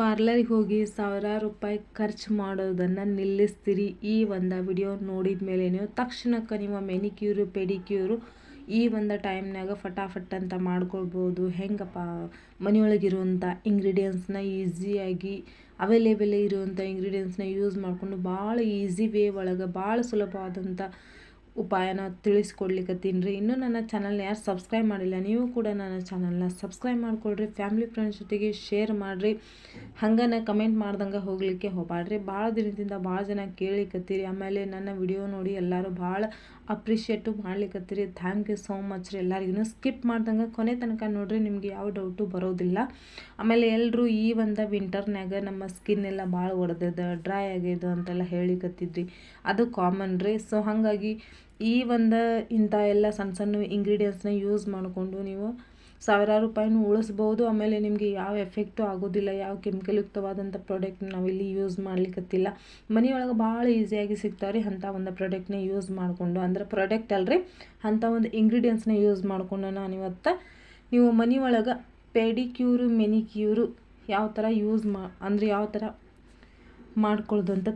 ಪಾರ್ಲರಿಗೆ ಹೋಗಿ ಸಾವಿರಾರು ರೂಪಾಯಿ ಖರ್ಚು ಮಾಡೋದನ್ನು ನಿಲ್ಲಿಸ್ತೀರಿ. ಈ ಒಂದು ವಿಡಿಯೋ ನೋಡಿದ ಮೇಲೆ ನೀವು ತಕ್ಷಣಕ್ಕೆ ನಿಮ್ಮ ಮೆನಿಕ್ಯೂರು ಪೆಡಿಕ್ಯೂರು ಈ ಒಂದು ಟೈಮ್ನಾಗ ಫಟಾಫಟ್ ಅಂತ ಮಾಡ್ಕೊಳ್ಬೋದು. ಹೆಂಗಪ್ಪ? ಮನೆಯೊಳಗಿರುವಂಥ ಇಂಗ್ರೀಡಿಯೆಂಟ್ಸ್ನ ಈಸಿಯಾಗಿ ಅವೈಲೇಬಲ್ ಇರುವಂಥ ಇಂಗ್ರೀಡಿಯೆಂಟ್ಸ್ನ ಯೂಸ್ ಮಾಡಿಕೊಂಡು ಭಾಳ ಈಸಿ ವೇ ಒಳಗೆ ಭಾಳ ಸುಲಭವಾದಂಥ ಉಪಾಯನ ತಿಳಿಸ್ಕೊಡ್ಲಿಕ್ಕತ್ತೀನಿ ರೀ ಇನ್ನೂ ನನ್ನ ಚಾನಲ್ನ ಯಾರು ಸಬ್ಸ್ಕ್ರೈಬ್ ಮಾಡಿಲ್ಲ, ನೀವು ಕೂಡ ನನ್ನ ಚಾನಲ್ನ ಸಬ್ಸ್ಕ್ರೈಬ್ ಮಾಡ್ಕೊಳ್ರಿ ಫ್ಯಾಮಿಲಿ ಫ್ರೆಂಡ್ಸ್ ಜೊತೆಗೆ ಶೇರ್ ಮಾಡಿರಿ. ಹಂಗನ ಕಮೆಂಟ್ ಮಾಡ್ದಂಗೆ ಹೋಗಲಿಕ್ಕೆ ಹೋಗಬಾಡ್ರಿ ಭಾಳ ದಿನದಿಂದ ಭಾಳ ಜನ ಕೇಳಿಕತ್ತೀರಿ. ಆಮೇಲೆ ನನ್ನ ವಿಡಿಯೋ ನೋಡಿ ಎಲ್ಲರೂ ಭಾಳ ಅಪ್ರಿಷಿಯೇಟು ಮಾಡ್ಲಿಕ್ಕತ್ತೀರಿ ಥ್ಯಾಂಕ್ ಯು ಸೋ ಮಚ್ ರೀ. ಎಲ್ಲರಿಗೂ ಸ್ಕಿಪ್ ಮಾಡ್ದಂಗೆ ಕೊನೆ ತನಕ ನೋಡ್ರಿ, ನಿಮಗೆ ಯಾವ ಡೌಟು ಬರೋದಿಲ್ಲ. ಆಮೇಲೆ ಎಲ್ಲರೂ ಈ ಒಂದು ವಿಂಟರ್ನ್ಯಾಗ ನಮ್ಮ ಸ್ಕಿನ್ ಎಲ್ಲ ಭಾಳ ಒಡೆದದ ಡ್ರೈ ಆಗ್ಯದ ಅಂತೆಲ್ಲ ಹೇಳಿಕತ್ತಿದ್ರಿ. ಅದು ಕಾಮನ್ ರೀ. ಸೊ ಹಾಗಾಗಿ ಈ ಒಂದು ಇಂಥ ಎಲ್ಲ ಸಣ್ಣ ಸಣ್ಣ ಇಂಗ್ರೀಡಿಯೆಂಟ್ಸ್ನ ಯೂಸ್ ಮಾಡಿಕೊಂಡು ನೀವು ಸಾವಿರಾರು ರೂಪಾಯಿನೂ ಉಳಿಸ್ಬೋದು. ಆಮೇಲೆ ನಿಮಗೆ ಯಾವ ಎಫೆಕ್ಟು ಆಗೋದಿಲ್ಲ, ಯಾವ ಕೆಮಿಕಲ್ ಯುಕ್ತವಾದಂಥ ಪ್ರಾಡಕ್ಟ್ನ ನಾವಿಲ್ಲಿ ಯೂಸ್ ಮಾಡ್ಲಿಕ್ಕತ್ತಿಲ್ಲ ಮನೆಯೊಳಗೆ ಭಾಳ ಈಸಿಯಾಗಿ ಸಿಗ್ತಾವೆ ಅಂಥ ಒಂದು ಪ್ರಾಡಕ್ಟ್ನ ಯೂಸ್ ಮಾಡಿಕೊಂಡು. ಅಂದರೆ ಪ್ರಾಡಕ್ಟ್ ಅಲ್ರಿ, ಅಂಥ ಒಂದು ಇಂಗ್ರೀಡಿಯೆಂಟ್ಸ್ನ ಯೂಸ್ ಮಾಡಿಕೊಂಡು ನಾನು ಇವತ್ತು ನೀವು ಮನೆ ಒಳಗೆ ಪೆಡಿಕ್ಯೂರು ಮೆನಿಕ್ಯೂರು ಯಾವ ಥರ ಯೂಸ್ ಮಾ, ಅಂದರೆ ಯಾವ ಥರ ಮಾಡ್ಕೊಳ್ಳೋದು ಅಂತ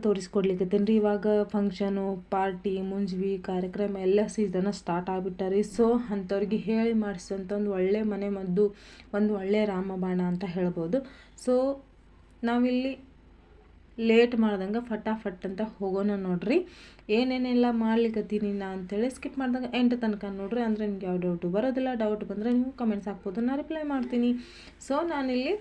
ರೀ ಇವಾಗ ಫಂಕ್ಷನು ಪಾರ್ಟಿ ಮುಂಜ್ವಿ, ಕಾರ್ಯಕ್ರಮ ಎಲ್ಲ ಸೀಸನ್ ಸ್ಟಾರ್ಟ್ ಆಗಿಬಿಟ್ಟಾರಿ. ಸೊ ಅಂಥವ್ರಿಗೆ ಹೇಳಿ ಮಾಡಿಸೋಂಥ ಒಂದು ಒಳ್ಳೆ ಮನೆ ಮದ್ದು, ಒಂದು ಒಳ್ಳೆ ರಾಮಬಾಣ ಅಂತ ಹೇಳ್ಬೋದು. ಸೊ ನಾವಿಲ್ಲಿ ಲೇಟ್ ಮಾಡ್ದಂಗೆ ಫಟಾಫಟ್ ಅಂತ ಹೋಗೋಣ ನೋಡ್ರಿ. ಏನೇನೆಲ್ಲ ಮಾಡ್ಲಿಕ್ಕತ್ತೀನಿ ನಾ ಅಂತೇಳಿ ಸ್ಕಿಪ್ ಮಾಡ್ದಂಗೆ ಎಂಟು ತನಕ ನೋಡ್ರಿ. ಅಂದರೆ ನಿಮ್ಗೆ ಯಾವ ಡೌಟು ಬರೋದಿಲ್ಲ. ಡೌಟ್ ಬಂದರೆ ನೀವು ಕಮೆಂಟ್ಸ್ ಹಾಕ್ಬೋದು. ನಾನು ರಿಪ್ಲೈ ಮಾಡ್ತೀನಿ. ಸೊ ನಾನಿಲ್ಲಿ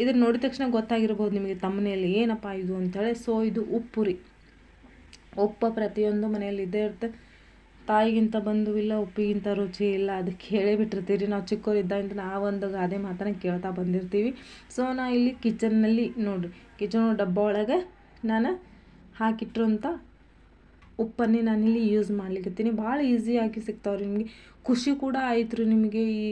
ಇದನ್ನು ನೋಡಿದ ತಕ್ಷಣ ಗೊತ್ತಾಗಿರ್ಬೋದು ನಿಮಗೆ ತಮ್ಮನೆಯಲ್ಲಿ ಏನಪ್ಪ ಇದು ಅಂತೇಳಿ. ಸೊ ಇದು ಉಪ್ಪುರಿ ಉಪ್ಪು ಪ್ರತಿಯೊಂದು ಮನೆಯಲ್ಲಿ ಇದ್ದೇ ಇರುತ್ತೆ. ತಾಯಿಗಿಂತ ಬಂಧುವಿಲ್ಲ ಉಪ್ಪಿಗಿಂತ ರುಚಿ ಇಲ್ಲ, ಅದಕ್ಕೆ ಹೇಳೇ ಬಿಟ್ಟಿರ್ತೀವಿ ನಾವು ಚಿಕ್ಕವರಿದ್ದಾಗಿಂದ ನಾವು ಒಂದು ಗಾದೆ ಮಾತ್ರ ಕೇಳ್ತಾ ಬಂದಿರ್ತೀವಿ. ಸೊ ನಾ ಇಲ್ಲಿ ಕಿಚನ್ನಲ್ಲಿ ನೋಡಿರಿ. ಕಿಚನ್ ಡಬ್ಬ ಒಳಗೆ ನಾನು ಹಾಕಿಟ್ಟಿರುವಂಥ ಉಪ್ಪನ್ನೇ ನಾನಿಲ್ಲಿ ಯೂಸ್ ಮಾಡ್ಲಿಕ್ಕತ್ತೀನಿ ಭಾಳ ಈಸಿಯಾಗಿ ಸಿಗ್ತಾವ್ರಿ ನಿಮಗೆ. ಖುಷಿ ಕೂಡ ಆಯ್ತು ರೀ ನಿಮಗೆ ಈ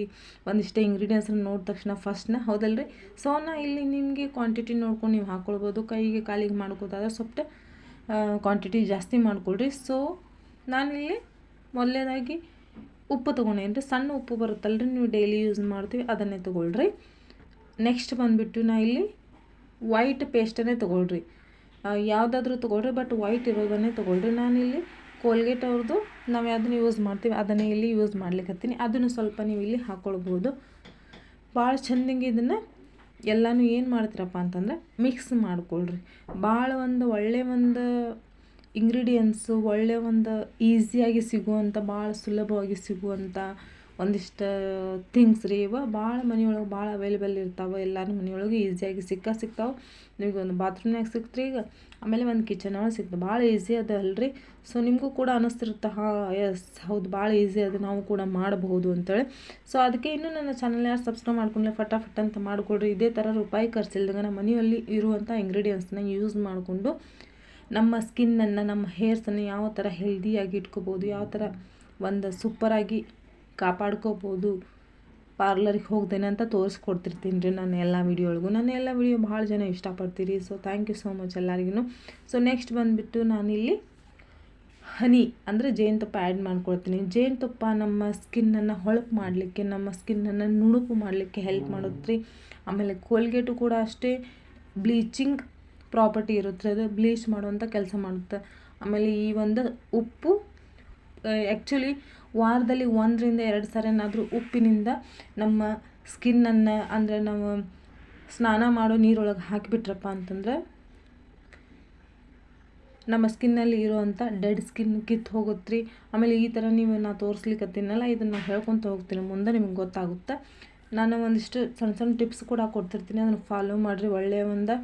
ಒಂದಿಷ್ಟು ಇಂಗ್ರೀಡಿಯೆಂಟ್ಸನ್ನ ನೋಡಿದ ತಕ್ಷಣ ಫಸ್ಟ್ನ ಹೌದಲ್ರಿ? ಸೊ ನಾ ಇಲ್ಲಿ ನಿಮಗೆ ಕ್ವಾಂಟಿಟಿ ನೋಡ್ಕೊಂಡು ನೀವು ಹಾಕ್ಕೊಳ್ಬೋದು ಕೈಗೆ ಕಾಲಿಗೆ ಮಾಡ್ಕೋದಾದ್ರೆ ಸ್ವಲ್ಪ ಕ್ವಾಂಟಿಟಿ ಜಾಸ್ತಿ ಮಾಡ್ಕೊಳ್ರಿ. ಸೊ ನಾನಿಲ್ಲಿ ಮೊದಲನೇದಾಗಿ ಉಪ್ಪು ತೊಗೊಂಡೇನು ರೀ ಸಣ್ಣ ಉಪ್ಪು ಬರುತ್ತಲ್ರಿ. ನೀವು ಡೈಲಿ ಯೂಸ್ ಮಾಡ್ತೀವಿ, ಅದನ್ನೇ ತೊಗೊಳ್ರಿ. ನೆಕ್ಸ್ಟ್ ಬಂದುಬಿಟ್ಟು ನಾ ಇಲ್ಲಿ ವೈಟ್ ಪೇಸ್ಟನ್ನೇ ತೊಗೊಳ್ರಿ. ಯಾವುದಾದ್ರೂ ತೊಗೊಳ್ರಿ ಬಟ್ ವೈಟ್ ಇರೋದನ್ನೇ ತೊಗೊಳ್ರಿ. ನಾನಿಲ್ಲಿ ಕೋಲ್ಗೇಟ್ ಅವ್ರದ್ದು ನಾವು ಅದನ್ನು ಯೂಸ್ ಮಾಡ್ತೀವಿ, ಅದನ್ನೇ ಇಲ್ಲಿ ಯೂಸ್ ಮಾಡ್ಲಿಕ್ಕತ್ತೀನಿ ಅದನ್ನು ಸ್ವಲ್ಪ ನೀವು ಇಲ್ಲಿ ಹಾಕ್ಕೊಳ್ಬೋದು ಭಾಳ ಚೆಂದಂಗೆ ಇದನ್ನು ಎಲ್ಲನೂ ಏನು ಮಾಡ್ತೀರಪ್ಪ ಅಂತಂದ್ರೆ ಮಿಕ್ಸ್ ಮಾಡ್ಕೊಳ್ರಿ. ಭಾಳ ಒಂದು ಒಳ್ಳೆಯ ಒಂದು ಇಂಗ್ರೀಡಿಯೆಂಟ್ಸು ಒಳ್ಳೆಯ ಒಂದು ಈಸಿಯಾಗಿ ಸಿಗುವಂಥ ಭಾಳ ಸುಲಭವಾಗಿ ಸಿಗುವಂಥ ಒಂದಿಷ್ಟು ಥಿಂಗ್ಸ್ ರೀ. ಇವ ಭಾಳ ಮನೆಯೊಳಗೆ ಭಾಳ ಅವೈಲೇಬಲ್ ಇರ್ತಾವೆ. ಎಲ್ಲರೂ ಮನೆಯೊಳಗೆ ಈಸಿಯಾಗಿ ಸಿಕ್ಕ ಸಿಗ್ತಾವೆ ನಿಮಗೆ ಒಂದು ಬಾತ್ರೂಮ್ನಾಗ ರೀ ಈಗ ಆಮೇಲೆ ಒಂದು ಕಿಚನ್ ಒಳಗೆ ಸಿಕ್ತು. ಭಾಳ ಈಸಿ ಅದ ಅಲ್ರಿ. ಸೊ ನಿಮಗೂ ಕೂಡ ಅನ್ನಿಸ್ತಿರುತ್ತೆ ಹಾಂ ಎಸ್ ಹೌದು, ಭಾಳ ಈಸಿ ಅದು ನಾವು ಕೂಡ ಮಾಡಬಹುದು ಅಂತೇಳಿ. ಸೊ ಅದಕ್ಕೆ ಇನ್ನೂ ನನ್ನ ಚಾನಲ್ ಯಾರು ಸಬ್ಸ್ಕ್ರೈಬ್ ಮಾಡ್ಕೊಂಡ್ರೆ ಫಟಾಫಟ್ ಅಂತ ಮಾಡಿಕೊಡ್ರಿ. ಇದೇ ಥರ ರೂಪಾಯಿ ಖರ್ಚಿಲ್ದಾಗ ನಮ್ಮ ಮನೆಯಲ್ಲಿ ಇರುವಂಥ ಇಂಗ್ರೀಡಿಯೆಂಟ್ಸ್ನ ಯೂಸ್ ಮಾಡಿಕೊಂಡು ನಮ್ಮ ಸ್ಕಿನ್ನನ್ನು ನಮ್ಮ ಹೇರ್ಸನ್ನು ಯಾವ ಥರ ಹೆಲ್ದಿಯಾಗಿ ಇಟ್ಕೋಬೋದು, ಯಾವ ಥರ ಒಂದು ಸೂಪರಾಗಿ ಕಾಪಾಡ್ಕೋಬೋದು, ಪಾರ್ಲರಿಗೆ ಹೋಗ್ದೇನೆ ಅಂತ ತೋರಿಸ್ಕೊಡ್ತಿರ್ತೀನಿ ರೀ ನಾನು ಎಲ್ಲ ವೀಡಿಯೋ ನಾನು ಎಲ್ಲ ವೀಡಿಯೋ ಭಾಳ ಜನ ಇಷ್ಟಪಡ್ತೀರಿ. So thank you so much ಎಲ್ಲರಿಗೂ ಸೊ ನೆಕ್ಸ್ಟ್ ಬಂದುಬಿಟ್ಟು ನಾನಿಲ್ಲಿ ಹನಿ ಅಂದರೆ ಜೇನುತುಪ್ಪ ಆ್ಯಡ್ ಮಾಡ್ಕೊಳ್ತೀನಿ. ಜೇನುತುಪ್ಪ ನಮ್ಮ ಸ್ಕಿನ್ನನ್ನು ಹೊಳಪು ಮಾಡಲಿಕ್ಕೆ, ನಮ್ಮ ಸ್ಕಿನ್ನನ್ನು ನುಣುಪು ಮಾಡಲಿಕ್ಕೆ ಹೆಲ್ಪ್ ಮಾಡುತ್ತೆ ಆಮೇಲೆ ಕೋಲ್ಗೇಟು ಕೂಡ ಅಷ್ಟೇ ಬ್ಲೀಚಿಂಗ್ ಪ್ರಾಪರ್ಟಿ ಇರುತ್ತೆ. ಅದು ಬ್ಲೀಚ್ ಮಾಡುವಂಥ ಕೆಲಸ ಮಾಡುತ್ತೆ. ಆಮೇಲೆ ಈ ಒಂದು ಉಪ್ಪು ಆ್ಯಕ್ಚುಲಿ ವಾರದಲ್ಲಿ ಒಂದರಿಂದ ಎರಡು ಸಾರಿನಾದರೂ ಉಪ್ಪಿನಿಂದ ನಮ್ಮ ಸ್ಕಿನ್ನನ್ನು ಅಂದರೆ ನಾವು ಸ್ನಾನ ಮಾಡೋ ನೀರೊಳಗೆ ಹಾಕಿಬಿಟ್ರಪ್ಪ ಅಂತಂದ್ರೆ ನಮ್ಮ ಸ್ಕಿನ್ನಲ್ಲಿ ಇರುವಂಥ ಡೆಡ್ ಸ್ಕಿನ್ ಕಿತ್ತು ಹೋಗುತ್ತೆ ರೀ ಆಮೇಲೆ ಈ ಥರ ನೀವು ನಾ ತೋರಿಸ್ಲಿಕ್ಕತ್ತೀನಲ್ಲ ಇದನ್ನು ಹೇಳ್ಕೊತ ಹೋಗ್ತೀನಿ. ಮುಂದೆ ನಿಮ್ಗೆ ಗೊತ್ತಾಗುತ್ತೆ. ನಾನು ಒಂದಿಷ್ಟು ಸಣ್ಣ ಸಣ್ಣ ಟಿಪ್ಸ್ ಕೂಡ ಕೊಡ್ತಿರ್ತೀನಿ. ಅದನ್ನು ಫಾಲೋ ಮಾಡಿರಿ. ಒಳ್ಳೆಯ ಒಂದು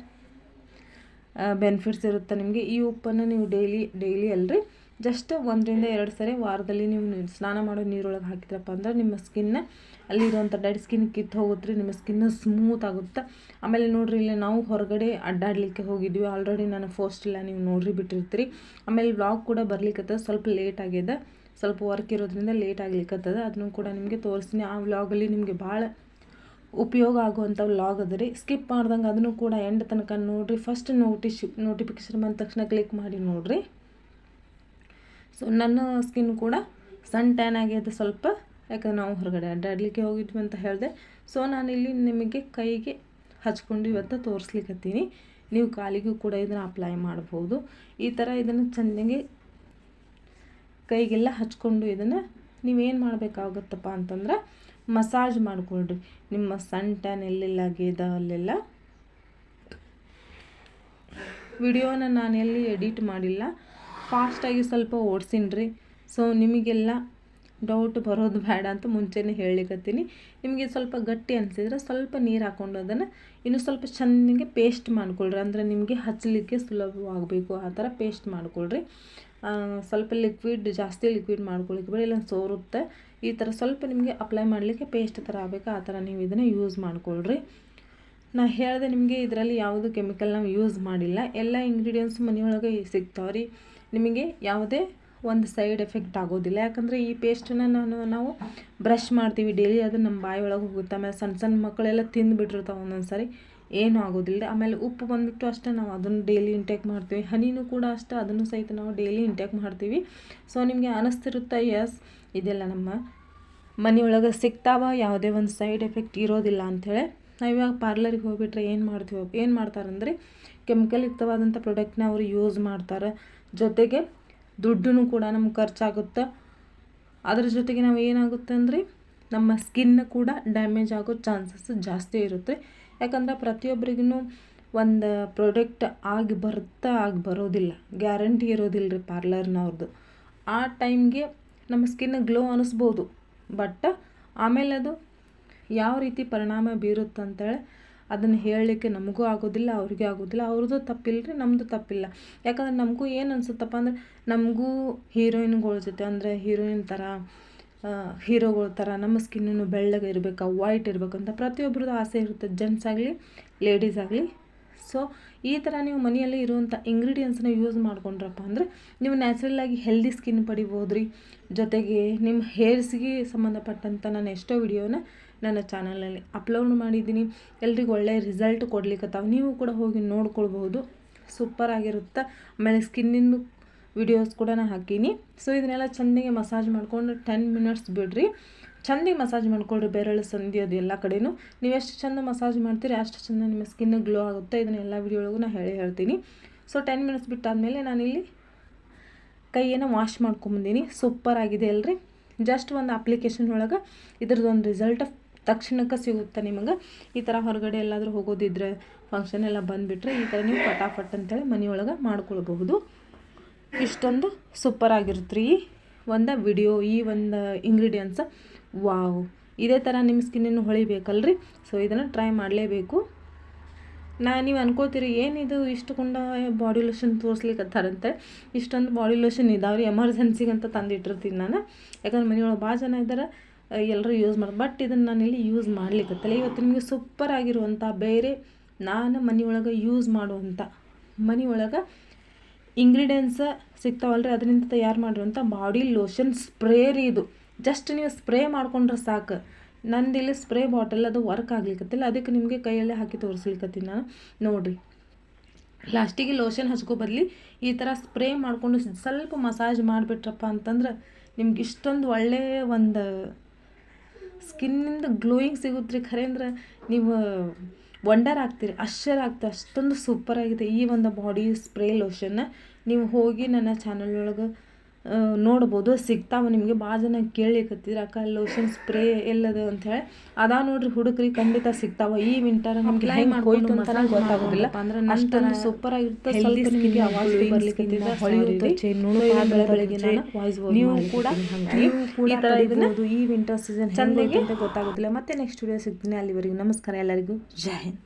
ಬೆನಿಫಿಟ್ಸ್ ಇರುತ್ತೆ ನಿಮಗೆ. ಈ ಉಪ್ಪನ್ನು ನೀವು ಡೈಲಿ ಡೈಲಿ ಅಲ್ರಿ. ಜಸ್ಟ್ ಒಂದರಿಂದ ಎರಡು ಸರಿ ವಾರದಲ್ಲಿ ನೀವು ಸ್ನಾನ ಮಾಡೋ ನೀರೊಳಗೆ ಹಾಕಿದ್ರಪ್ಪ ಅಂದ್ರೆ ನಿಮ್ಮ ಸ್ಕಿನ್ನ ಅಲ್ಲಿರುವಂಥ ಡೆಡ್ ಸ್ಕಿನ್ ಕಿತ್ತು ಹೋಗುತ್ತೆ ನಿಮ್ಮ ಸ್ಕಿನ್ ಸ್ಮೂತ್ ಆಗುತ್ತೆ. ಆಮೇಲೆ ನೋಡಿರಿ, ಇಲ್ಲಿ ನಾವು ಹೊರಗಡೆ ಅಡ್ಡಾಡಲಿಕ್ಕೆ ಹೋಗಿದ್ವಿ. ಆಲ್ರೆಡಿ ನಾನು ಫೋಸ್ಟ್ ಇಲ್ಲ ನೀವು ನೋಡ್ರಿ ಬಿಟ್ಟಿರ್ತೀರಿ. ಆಮೇಲೆ ವ್ಲಾಗ್ ಕೂಡ ಬರ್ಲಿಕ್ಕತ್ತದ ಸ್ವಲ್ಪ ಲೇಟ್ ಆಗಿದೆ ಸ್ವಲ್ಪ ವರ್ಕ್ ಇರೋದ್ರಿಂದ ಲೇಟ್ ಆಗ್ಲಿಕ್ಕತ್ತದ ಅದನ್ನು ಕೂಡ ನಿಮಗೆ ತೋರಿಸ್ತೀನಿ. ಆ ವ್ಲಾಗಲ್ಲಿ ನಿಮಗೆ ಭಾಳ ಉಪಯೋಗ ಆಗುವಂಥ ವ್ಲಾಗ್ ಅದ ರೀ. ಸ್ಕಿಪ್ ಮಾಡ್ದಂಗೆ ಅದನ್ನು ಕೂಡ ಎಂಡ್ ತನಕ ನೋಡಿರಿ. ಫಸ್ಟ್ ನೋಟಿಶ್ ನೋಟಿಫಿಕೇಶನ್ ಬಂದ ತಕ್ಷಣ ಕ್ಲಿಕ್ ಮಾಡಿ ನೋಡಿರಿ. ಸೊ ನನ್ನ ಸ್ಕಿನ್ ಕೂಡ ಸನ್ ಟ್ಯಾನ್ ಆಗಿದೆ ಸ್ವಲ್ಪ, ಯಾಕಂದ್ರೆ ನಾವು ಹೊರಗಡೆ ಅಡ್ಡಾಡಲಿಕ್ಕೆ ಹೋಗಿದ್ವಿ ಅಂತ ಹೇಳಿದೆ. ಸೊ ನಾನಿಲ್ಲಿ ನಿಮಗೆ ಕೈಗೆ ಹಚ್ಕೊಂಡು ಇವತ್ತು ತೋರಿಸ್ಲಿಕ್ಕತ್ತೀನಿ ನೀವು ಕಾಲಿಗೂ ಕೂಡ ಇದನ್ನು ಅಪ್ಲೈ ಮಾಡ್ಬೋದು. ಈ ಥರ ಇದನ್ನು ಚೆನ್ನಾಗಿ ಕೈಗೆಲ್ಲ ಹಚ್ಕೊಂಡು ಇದನ್ನು ನೀವೇನು ಮಾಡಬೇಕಾಗತ್ತಪ್ಪ ಅಂತಂದ್ರೆ ಮಸಾಜ್ ಮಾಡಿಕೊಳ್ರಿ. ನಿಮ್ಮ ಸನ್ ಟ್ಯಾನ್ ಎಲ್ಲೆಲ್ಲ, ಗೇದ ಅಲ್ಲೆಲ್ಲ. ವಿಡಿಯೋನ ನಾನು ಎಲ್ಲಿ ಎಡಿಟ್ ಮಾಡಿಲ್ಲ. ಫಾಸ್ಟಾಗಿ ಸ್ವಲ್ಪ ಓಡಿಸಿನ್ರಿ. ಸೊ ನಿಮಗೆಲ್ಲ ಡೌಟ್ ಬರೋದು ಬೇಡ ಅಂತ ಮುಂಚೆನೇ ಹೇಳಿಕತ್ತೀನಿ. ನಿಮಗೆ ಸ್ವಲ್ಪ ಗಟ್ಟಿ ಅನಿಸಿದ್ರೆ ಸ್ವಲ್ಪ ನೀರು ಹಾಕ್ಕೊಂಡು ಅದನ್ನು ಇನ್ನೂ ಸ್ವಲ್ಪ ಚೆನ್ನಾಗಿ ಪೇಸ್ಟ್ ಮಾಡ್ಕೊಳ್ರಿ. ಅಂದರೆ ನಿಮಗೆ ಹಚ್ಚಲಿಕ್ಕೆ ಸುಲಭವಾಗಬೇಕು ಆ ಥರ ಪೇಸ್ಟ್ ಮಾಡ್ಕೊಳ್ರಿ. ಸ್ವಲ್ಪ ಲಿಕ್ವಿಡ್ ಜಾಸ್ತಿ ಲಿಕ್ವಿಡ್ ಮಾಡ್ಕೊಳ್ಳಿಕ್ಕೆ ಬೇಡ. ಇಲ್ಲ ಸೋರುತ್ತೆ. ಈ ಥರ ಸ್ವಲ್ಪ ನಿಮಗೆ ಅಪ್ಲೈ ಮಾಡಲಿಕ್ಕೆ ಪೇಸ್ಟ್ ಥರ ಆಗಬೇಕು. ಆ ಥರ ನೀವು ಇದನ್ನು ಯೂಸ್ ಮಾಡ್ಕೊಳ್ರಿ. ನಾ ಹೇಳಿದೆ ನಿಮಗೆ ಇದರಲ್ಲಿ ಯಾವುದು ಕೆಮಿಕಲ್ ನಾವು ಯೂಸ್ ಮಾಡಿಲ್ಲ. ಎಲ್ಲ ಇಂಗ್ರೀಡಿಯೆಂಟ್ಸ್ ಮನೆಯೊಳಗೆ ಸಿಗ್ತಾವೆ ರೀ ನಿಮಗೆ ಯಾವುದೇ ಒಂದು ಸೈಡ್ ಎಫೆಕ್ಟ್ ಆಗೋದಿಲ್ಲ. ಯಾಕಂದರೆ ಈ ಪೇಸ್ಟನ್ನು ನಾನು, ನಾವು ಬ್ರಷ್ ಮಾಡ್ತೀವಿ ಡೈಲಿ ಅದು ನಮ್ಮ ಬಾಯಿ ಒಳಗೆ ಹೋಗುತ್ತೆ. ಆಮೇಲೆ ಸಣ್ಣ ಸಣ್ಣ ಮಕ್ಕಳೆಲ್ಲ ತಿಂದುಬಿಟ್ಟಿರ್ತಾವೆ ಒಂದೊಂದು ಸಾರಿ ಏನೂ ಆಗೋದಿಲ್ಲ. ಆಮೇಲೆ ಉಪ್ಪು ಬಂದುಬಿಟ್ಟು ಅಷ್ಟೇ ನಾವು ಅದನ್ನು ಡೈಲಿ ಇಂಟೇಕ್ ಮಾಡ್ತೀವಿ. ಹನಿನೂ ಕೂಡ ಅಷ್ಟೇ, ಅದನ್ನು ಸಹಿತ ನಾವು ಡೈಲಿ ಇಂಟೇಕ್ ಮಾಡ್ತೀವಿ. ಸೊ ನಿಮಗೆ ಅನಿಸ್ತಿರುತ್ತೆ? ಎಸ್ ಇದೆಲ್ಲ ನಮ್ಮ ಮನೆಯೊಳಗೆ ಸಿಗ್ತಾವ. ಯಾವುದೇ ಒಂದು ಸೈಡ್ ಎಫೆಕ್ಟ್ ಇರೋದಿಲ್ಲ ಅಂಥೇಳಿ. ನಾವು ಇವಾಗ ಪಾರ್ಲರಿಗೆ ಹೋಗಿಬಿಟ್ರೆ ಏನು ಮಾಡ್ತೀವಿ ಏನು ಮಾಡ್ತಾರಂದ್ರೆ ಕೆಮಿಕಲ್ ಯುಕ್ತವಾದಂಥ ಪ್ರಾಡಕ್ಟ್ನ ಅವರು ಯೂಸ್ ಮಾಡ್ತಾರೆ. ಜೊತೆಗೆ ದುಡ್ಡು ಕೂಡ ನಮ್ಗೆ ಖರ್ಚಾಗುತ್ತೆ. ಅದ್ರ ಜೊತೆಗೆ ನಾವು ಏನಾಗುತ್ತೆ ಅಂದರೆ ನಮ್ಮ ಸ್ಕಿನ್ ಕೂಡ ಡ್ಯಾಮೇಜ್ ಆಗೋ ಚಾನ್ಸಸ್ ಜಾಸ್ತಿ ಇರುತ್ತೆ. ಯಾಕಂದ್ರೆ ಪ್ರತಿಯೊಬ್ಬರಿಗೂ ಒಂದು ಪ್ರಾಡಕ್ಟ್ ಆಗಿ ಬರುತ್ತಾ ಆಗಿ ಬರೋದಿಲ್ಲ. ಗ್ಯಾರಂಟಿ ಇರೋದಿಲ್ಲ ರೀ ಪಾರ್ಲರ್ನವ್ರದ್ದು ಆ ಟೈಮ್ಗೆ ನಮ್ಮ ಸ್ಕಿನ್ ಗ್ಲೋ ಅನ್ನಿಸ್ಬೋದು ಬಟ್ ಆಮೇಲೆ ಅದು ಯಾವ ರೀತಿ ಪರಿಣಾಮ ಬೀರುತ್ತಂತೇಳಿ ಅದನ್ನು ಹೇಳಲಿಕ್ಕೆ ನಮಗೂ ಆಗೋದಿಲ್ಲ, ಅವ್ರಿಗೆ ಆಗೋದಿಲ್ಲ. ಅವ್ರದ್ದು ತಪ್ಪಿಲ್ಲ ರೀ ನಮ್ಮದು ತಪ್ಪಿಲ್ಲ. ಯಾಕಂದ್ರೆ ನಮಗೂ ಏನು ಅನ್ಸುತ್ತಪ್ಪ ಅಂದ್ರೆ ನಮಗೂ ಹೀರೋಯಿನ್ಗಳ ಜೊತೆ ಅಂದರೆ ಹೀರೋಯಿನ್ ಥರ ಹೀರೋಗಳ ಥರ ನಮ್ಮ ಸ್ಕಿನ್ನೂ ಬೆಳ್ಳಗೆ ಇರಬೇಕು ವೈಟ್ ಇರಬೇಕಂತ ಪ್ರತಿಯೊಬ್ಬರದ್ದು ಆಸೆ ಇರುತ್ತೆ. ಜೆಂಟ್ಸ್ ಆಗಲಿ ಲೇಡೀಸ್ ಆಗಲಿ. ಸೊ ಈ ಥರ ನೀವು ಮನೆಯಲ್ಲಿ ಇರುವಂಥ ಇಂಗ್ರೀಡಿಯೆಂಟ್ಸ್ನ ಯೂಸ್ ಮಾಡ್ಕೊಂಡ್ರಪ್ಪ ಅಂದರೆ ನೀವು ನ್ಯಾಚುರಲ್ಲಾಗಿ ಹೆಲ್ದಿ ಸ್ಕಿನ್ ಪಡಿಬೋದು ಜೊತೆಗೆ ನಿಮ್ಮ ಹೇರ್ಸ್ಗೆ ಸಂಬಂಧಪಟ್ಟಂಥ ನಾನು ಎಷ್ಟೋ ವಿಡಿಯೋನ ನನ್ನ ಚಾನಲಲ್ಲಿ ಅಪ್ಲೋಡ್ ಮಾಡಿದ್ದೀನಿ. ಎಲ್ರಿಗೂ ಒಳ್ಳೆಯ ರಿಸಲ್ಟ್ ಕೊಡ್ಲಿಕ್ಕತ್ತಾವ ನೀವು ಕೂಡ ಹೋಗಿ ನೋಡ್ಕೊಳ್ಬೋದು ಸೂಪರ್ ಆಗಿರುತ್ತೆ. ಆಮೇಲೆ ಸ್ಕಿನ್ನಿಂದು ವಿಡಿಯೋಸ್ ಕೂಡ ನಾನು ಹಾಕೀನಿ. ಸೊ ಇದನ್ನೆಲ್ಲ ಚೆಂದಿಗೆ ಮಸಾಜ್ ಮಾಡ್ಕೊಂಡು ಟೆನ್ ಮಿನಿಟ್ಸ್ ಬಿಡ್ರಿ. ಚೆಂದಿಗೆ ಮಸಾಜ್ ಮಾಡ್ಕೊಳ್ರಿ ಬೆರಳು, ಸಂಧಿ, ಅದು ಎಲ್ಲ ಕಡೆಯೂ ನೀವು ಎಷ್ಟು ಚೆಂದ ಮಸಾಜ್ ಮಾಡ್ತೀರಿ ಅಷ್ಟು ಚೆಂದ ನಿಮ್ಮ ಸ್ಕಿನ್ ಗ್ಲೋ ಆಗುತ್ತೆ. ಇದನ್ನ ಎಲ್ಲ ವಿಡಿಯೋ ನಾನು ಹೇಳಿ ಹೇಳ್ತೀನಿ. ಸೊ ಟೆನ್ ಮಿನಿಟ್ಸ್ ಬಿಟ್ಟಾದಮೇಲೆ ನಾನಿಲ್ಲಿ ಕೈಯನ್ನು ವಾಶ್ ಮಾಡ್ಕೊಂಬಂದೀನಿ. ಸೂಪರ್ ಆಗಿದೆ ಅಲ್ರಿ ಜಸ್ಟ್ ಒಂದು ಅಪ್ಲಿಕೇಶನ್ ಒಳಗೆ ಇದ್ರದ್ದು ಒಂದು ರಿಸಲ್ಟ್ ತಕ್ಷಣಕ್ಕೆ ಸಿಗುತ್ತೆ ನಿಮಗೆ. ಈ ಥರ ಹೊರಗಡೆ ಎಲ್ಲಾದರೂ ಹೋಗೋದಿದ್ರೆ ಫಂಕ್ಷನ್ ಎಲ್ಲ ಬಂದುಬಿಟ್ರೆ ಈ ಥರ ನೀವು ಫಟಾಫಟ್ ಅಂತೇಳಿ ಮನೆಯೊಳಗೆ ಮಾಡ್ಕೊಳ್ಬಹುದು. ಇಷ್ಟೊಂದು ಸೂಪರ್ ಆಗಿರುತ್ತೆ ರೀ ಒಂದು ವಿಡಿಯೋ ಈ ಒಂದು ಇಂಗ್ರೀಡಿಯೆಂಟ್ಸ್ ವಾವ್ ಇದೇ ಥರ ನಿಮ್ಮ ಸ್ಕಿನ್ನನ್ನು ಹೊಳಿಬೇಕಲ್ರಿ? ಸೊ ಇದನ್ನು ಟ್ರೈ ಮಾಡಲೇಬೇಕು. ನಾ, ನೀವು ಅನ್ಕೋತೀರಿ ಏನಿದು ಇಷ್ಟು ಕುಂಡ ಬಾಡಿ ಲೋಷನ್ ತೋರಿಸ್ಲಿಕ್ಕತ್ತಾರಂತೆ ಇಷ್ಟೊಂದು ಬಾಡಿ ಲೋಷನ್ ಇದಾವೆ ರೀ ಎಮರ್ಜೆನ್ಸಿಗೆ ಅಂತ ತಂದಿಟ್ಟಿರ್ತೀನಿ ನಾನು. ಯಾಕಂದ್ರೆ ಮನೆಯೊಳಗೆ ಭಾಳ ಜನ ಇದ್ದಾರೆ ಎಲ್ಲರೂ ಯೂಸ್ ಮಾಡಿ ಬಟ್ ಇದನ್ನು ನಾನಿಲ್ಲಿ ಯೂಸ್ ಮಾಡಲಿಕ್ಕತ್ತಲ್ಲ ಇವತ್ತು ನಿಮಗೆ ಸೂಪರ್ ಆಗಿರುವಂಥ ಬೇರೆ ನಾನು ಮನೆಯೊಳಗೆ ಯೂಸ್ ಮಾಡುವಂಥ ಮನೆಯೊಳಗೆ ಇಂಗ್ರೀಡಿಯೆಂಟ್ಸ ಸಿಗ್ತಾವಲ್ರಿ, ಅದರಿಂದ ತಯಾರು ಮಾಡಿರುವಂಥ ಬಾಡಿ ಲೋಷನ್ ಸ್ಪ್ರೇ ರೀ ಇದು. ಜಸ್ಟ್ ನೀವು ಸ್ಪ್ರೇ ಮಾಡ್ಕೊಂಡ್ರೆ ಸಾಕು. ನಂದು ಇಲ್ಲಿ ಸ್ಪ್ರೇ ಬಾಟಲ್ ಅದು ವರ್ಕ್ ಆಗ್ಲಿಕ್ಕತ್ತಿಲ್ಲ ಅದಕ್ಕೆ ನಿಮಗೆ ಕೈಯಲ್ಲೇ ಹಾಕಿ ತೋರಿಸ್ಲಿಕ್ಕತ್ತೀನಿ ನಾನು. ನೋಡಿರಿ. ಲಾಸ್ಟಿಗೆ ಲೋಷನ್ ಹಚ್ಕೋ ಬದಲಿ ಈ ಥರ ಸ್ಪ್ರೇ ಮಾಡಿಕೊಂಡು ಸ್ವಲ್ಪ ಮಸಾಜ್ ಮಾಡಿಬಿಟ್ರಪ್ಪ ಅಂತಂದ್ರೆ ನಿಮ್ಗೆ ಇಷ್ಟೊಂದು ಒಳ್ಳೆಯ ಒಂದು ಸ್ಕಿನ್ನಿಂದ ಗ್ಲೋಯಿಂಗ್ ಸಿಗುತ್ತೆ ರೀ ಖರೆ ಅಂದ್ರೆ ನೀವು ವಂಡರ್ ಆಗ್ತೀರಿ ಆಶ್ಚರ್ಯ ಅಷ್ಟೊಂದು ಸೂಪರಾಗಿದೆ ಈ ಒಂದು ಬಾಡಿ ಸ್ಪ್ರೇ ಲೋಷನ್ನ ನೀವು ಹೋಗಿ ನನ್ನ ಚಾನಲ್ ಒಳಗೆ ನೋಡ್ಬೋದು ಸಿಗ್ತಾವೆ ನಿಮಗೆ. ಭಾಳ ಜನ ಕೇಳಿಕತ್ತಿದ್ರು ಅಕ್ಕ ಲೋಷನ್ ಸ್ಪ್ರೇ ಎಲ್ಲದ? ಹೇಳಿ. ಅದ ನೋಡ್ರಿ ಹುಡುಕ್ರಿ ಖಂಡಿತ ಸಿಗ್ತಾವ. ಈ ವಿಂಟರ್ ನಮ್ಗೆ ಹೆಂಗೆ ಹೋಯ್ತು ಅಂತ ಗೊತ್ತಾಗೋದಿಲ್ಲ. ಅಂದ್ರೆ ಅಷ್ಟೊಂದು ಸೂಪರ್ ಆಗಿರುತ್ತೆ. ಸ್ವಲ್ಪ ನಿಮಗೆ ಅವಾಜ್ ಬರ್ಲಿಕ್ಕೆ ನೀವು ಕೂಡ ನೀವು ಕೂಡ ಈ ಥರ ಇದನ್ನ ಈ ವಿಂಟರ್ ಸೀಸನ್ ಚಂದ ಅಂತ ಗೊತ್ತಾಗೋದಿಲ್ಲ. ಮತ್ತೆ ನೆಕ್ಸ್ಟ್ ವಿಡಿಯೋ ಸಿಗ್ತೀನಿ ಅಲ್ಲಿವರೆಗೂ. ನಮಸ್ಕಾರ ಎಲ್ಲರಿಗೂ. ಜೈ ಹಿಂದ್.